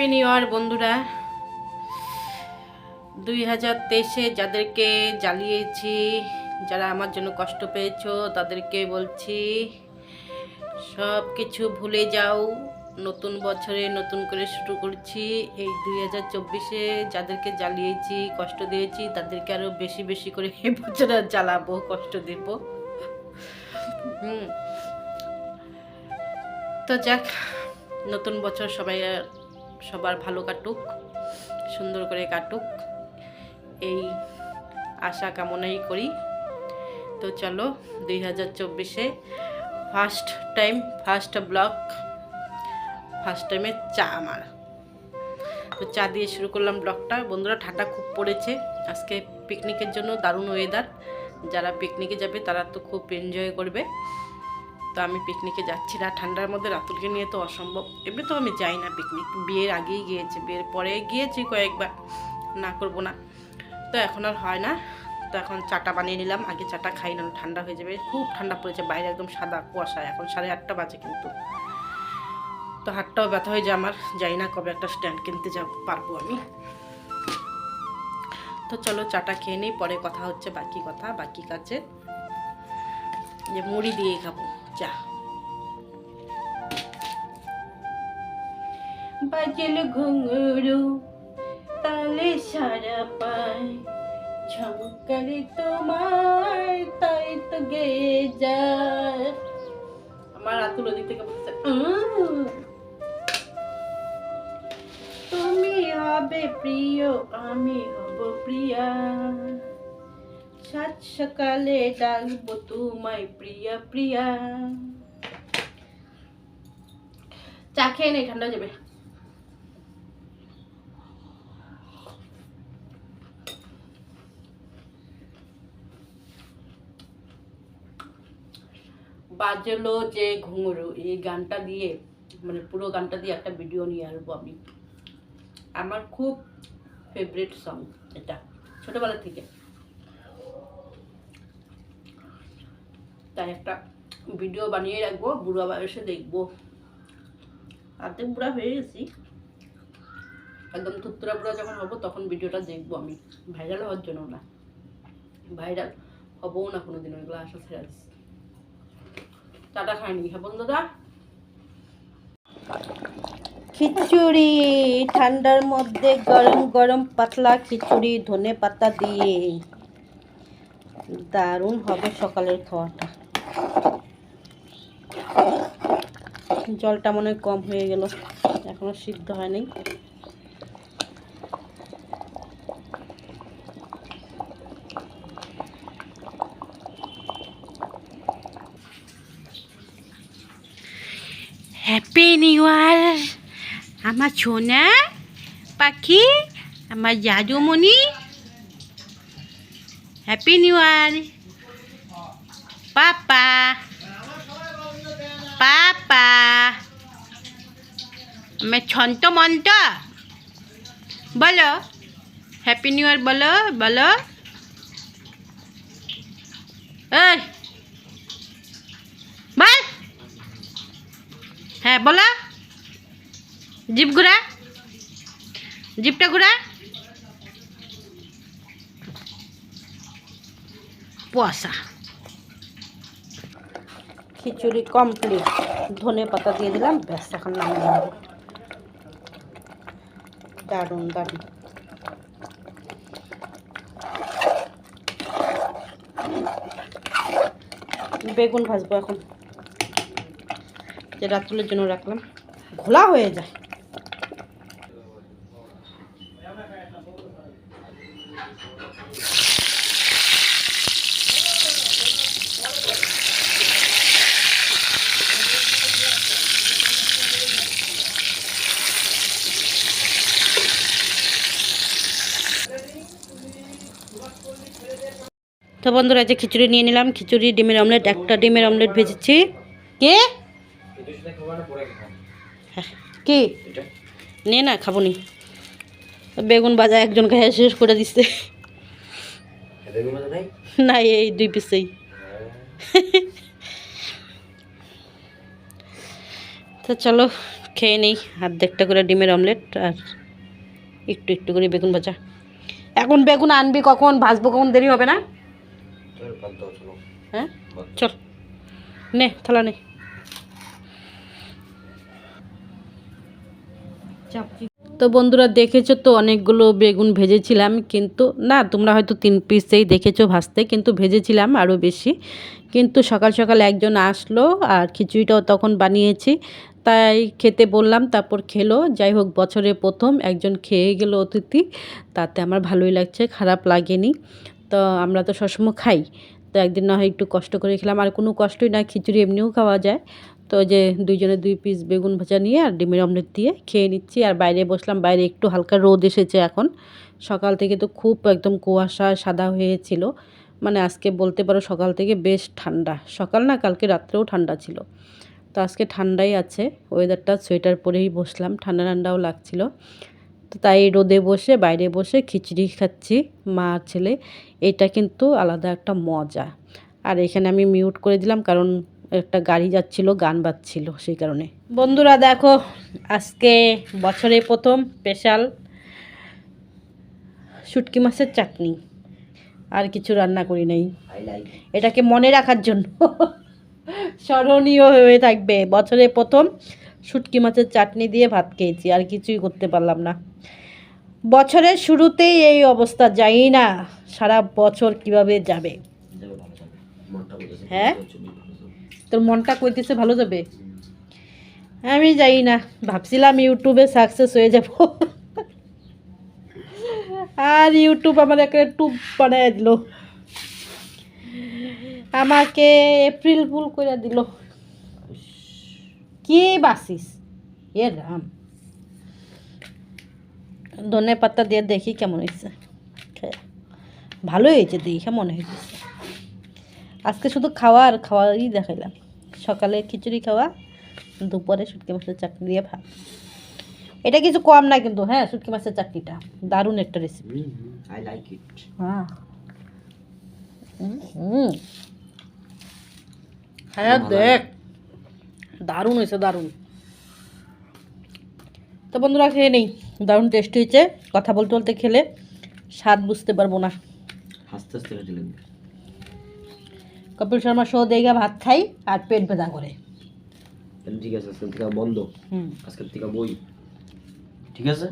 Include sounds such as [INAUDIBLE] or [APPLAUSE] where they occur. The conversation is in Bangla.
হ্যাপি নিউ ইয়ার বন্ধুরা। দুই হাজার তেইশে যাদেরকে জ্বালিয়েছি, যারা আমার জন্য কষ্ট পেয়েছ, তাদেরকে বলছি সব কিছু ভুলে যাও। নতুন বছরে নতুন করে শুরু করছি। এই দুই হাজার চব্বিশে যাদেরকে জ্বালিয়েছি, কষ্ট দিয়েছি, তাদেরকে আরও বেশি বেশি করে [LAUGHS] এই বছর আর জ্বালাবো, কষ্ট দেব। হুম। তো যাক, নতুন বছর সবাই সবার ভালো কাটুক, সুন্দর করে কাটুক। এই আশা কামনাই করি। তো চলো, দুই হাজার চব্বিশে first time first blog first টাইমে চা আমার। তো চা দিয়ে শুরু করলাম ব্লগটা বন্ধুরা, ঠান্ডা খুব পড়েছে। আজকে পিকনিকের জন্য দারুণ ওয়েদার যারা পিকনিকে যাবে, তারা তো খুব এনজয় করবে। তো আমি পিকনিকে যাচ্ছি। না ঠান্ডার মধ্যে রাতুলকে নিয়ে তো অসম্ভব। এমনি তো আমি যাই না পিকনিক। বিয়ের আগেই গিয়েছি, বিয়ের পরে গিয়েছি কয়েকবার। না করব না। তো এখন আর হয় না। তো এখন চাটা বানিয়ে নিলাম। আগে চাটা খাই না ঠান্ডা হয়ে যাবে। খুব ঠান্ডা পড়েছে। বাইরে একদম সাদা কুয়াশা। এখন সাড়ে আটটা বাজে কিন্তু। তো হাতটাও ব্যথা হয়ে যায় আমার। যাই না কবে একটা স্ট্যান্ড কিনতে যাব, পারব আমি। তো চলো চাটা খেয়ে নিই। পরে কথা হচ্ছে বাকি কথা, বাকি কাজে। যে মুড়ি দিয়ে খাব। চা বাজল ঘুঙরু তালে সারা পায়। ঝঙ্কারে তোমার তাই তো গে যায়। আমার আতুল ওদিক থেকে বলছে "উম, তুমি হবে প্রিয় আমি হব প্রিয়া। সাত সকালে ডাকবো তোমায় প্রিয়া প্রিয়া। চা খেয়ে নেই ঠান্ডা যাবে। বাজলো যে ঘুঙরু, এই গানটা দিয়ে মানে পুরো গানটা দিয়ে একটা ভিডিও নিয়ে আসব আমি। আমার খুব ফেভারিট সং এটা, ছোটবেলা থেকে। তাই একটা ভিডিও বানিয়ে রাখব, বুড়া বয়সে দেখব। আর্ধেক বুড়া হয়ে গেছি। একদম থুতরা বুড়া যখন হব, তখন ভিডিওটা দেখব আমি। ভাইরাল হওয়ার জন্য না। ভাইরাল হবও না কোনোদিন ওইগুলো আসা ছেড়ে দিচ্ছি। চাটা খাইনি হ্যাঁ বন্ধুরা? খিচুড়ি, ঠান্ডার মধ্যে গরম গরম পাতলা খিচুড়ি, ধনে পাতা দিয়ে। দারুণ হবে সকালের খাওয়াটা। জলটা মনে কম হয়ে গেল। এখনও সিদ্ধ হয়নি। হ্যাপি নিউ ইয়ার আমার সোনা, পাখি, আমার জাদুমণি। হ্যাপি নিউ ইয়ার পাপা পাপা আমার ছন্ত মন্ত। বলো। হ্যাপি নিউ ইয়ার বলো বলো। এই। বল। হ্যাঁ বলো। জিপ ঘুরা। জিপটা ঘুরা। পয়সা। খিচুড়ি কমপ্লিট ধনে পাতা দিয়ে দিলাম, ব্যাস, এখন নামিয়ে নেব। দারুণ দারুণ। বেগুন ভাজবো এখন। যে রাত্রের জন্য রাখলাম। ঘোলা হয়ে যায়। তো বন্ধুরা, যে খিচুড়ি নিয়ে নিলাম। খিচুড়ি, ডিমের অমলেট, একটা ডিমের অমলেট ভেজেছি। কে? কি? নে না খাব নি বেগুন ভাজা একজন খাইয়া শেষ করে দিচ্ছে না, এই দুই পিসেই তো চলো, খেয়ে নেই। অর্ধেকটা করে ডিমের অমলেট আর একটু একটু করে বেগুন ভাজা। এখন বেগুন আনবি কখন? ভাজবো কখন? দেরি হবে না। হ্যাঁ? চল। নে থালা নে। তো বন্ধুরা দেখেছ তো অনেকগুলো বেগুন ভেজেছিলাম কিন্তু না তোমরা হয়তো তিন পিসেই দেখেছ ভাজতে কিন্তু ভেজেছিলাম আরও বেশি। কিন্তু সকাল সকাল একজন আসলো আর খিচুড়িটাও তখন বানিয়েছি তাই খেতে বললাম তারপর খেলো। যাই হোক বছরে প্রথম একজন খেয়ে গেল অতিথি তাতে আমার ভালোই লাগছে খারাপ লাগেনি। তো আমরা তো সবসময় খাই। তো একদিন না হয় একটু কষ্ট করে খেলাম। আর কোনো কষ্টই না, খিচুড়ি এমনিও খাওয়া যায়। তো যে দুইজনে দুই পিস বেগুন ভাজা নিয়ে আর ডিমের অমলেট দিয়ে খেয়ে নিচ্ছি। আর বাইরে বসলাম, বাইরে একটু হালকা রোদ এসেছে এখন। সকাল থেকে তো খুব একদম কুয়াশা, সাদা হয়েছিল মানে আজকে বলতে পারো সকাল থেকে বেশ ঠান্ডা। সকাল না, কালকে রাত্রেও ঠান্ডা ছিল। তো আজকে ঠান্ডাই আছে। ওয়েদারটা সোয়েটার পরেই বসলাম। ঠান্ডা ঠান্ডাও লাগছিল। তো তাই রোদে বসে বাইরে বসে খিচড়ি খাচ্ছি মা ছেলে। এটা কিন্তু আলাদা একটা মজা। আর এখানে আমি মিউট করে দিলাম কারণ একটা গাড়ি যাচ্ছিল গান বাজছিল সেই কারণে। বন্ধুরা দেখো আজকে বছরে প্রথম স্পেশাল শুটকি মাছের চাটনি। আর কিছু রান্না করি নাই। এটাকে মনে রাখার জন্য। স্মরণীয় হয়ে থাকবে। বছরে প্রথম শুটকি মাছের চাটনি দিয়ে ভাত খেয়েছি, আর কিছুই করতে পারলাম না। বছরের শুরুতেই এই অবস্থা যাই না সারা বছর কীভাবে যাবে। হ্যাঁ? তোর মনটা কইতেছে ভালো যাবে? আমি যাই না, ভাবছিলাম ইউটিউবে সাকসেস হয়ে যাব। আর ইউটিউব আমার একটা টুব বানায় দিল। আমাকে এপ্রিল ফুল করে দিল। কি বাসিস এ রাম। ধনে পাতা দিয়ে দেখি কেমন হয়েছে। ভালোই হয়েছে দেখে মনে হয়েছে। আজকে শুধু খাওয়া আর খাওয়াই দেখাইলাম। সকালে খিচুড়ি খাওয়া দুপুরে শুটকি মাছের চাটনি দিয়ে ভাত। এটা কিছু কম না কিন্তু হ্যাঁ শুটকি মাছের চাটনিটা। দারুণ একটা রেসিপি আই লাইক ইট হ্যাঁ। হ্যাঁ দেখ। দারুণ হয়েছে দারুণ। তো বন্ধুরা খেয়ে নেই। দারুণ টেস্ট হয়েছে। কথা বলতে বলতে খেলে স্বাদ বুঝতে পারব না। হাসতে হাসতে কপিল শর্মা শো দেখে ভাত খাই আর পেট ভেদা করে। ঠিক আছে আজকের থেকে বন্ধ। আজকের থেকে বই। ঠিক আছে?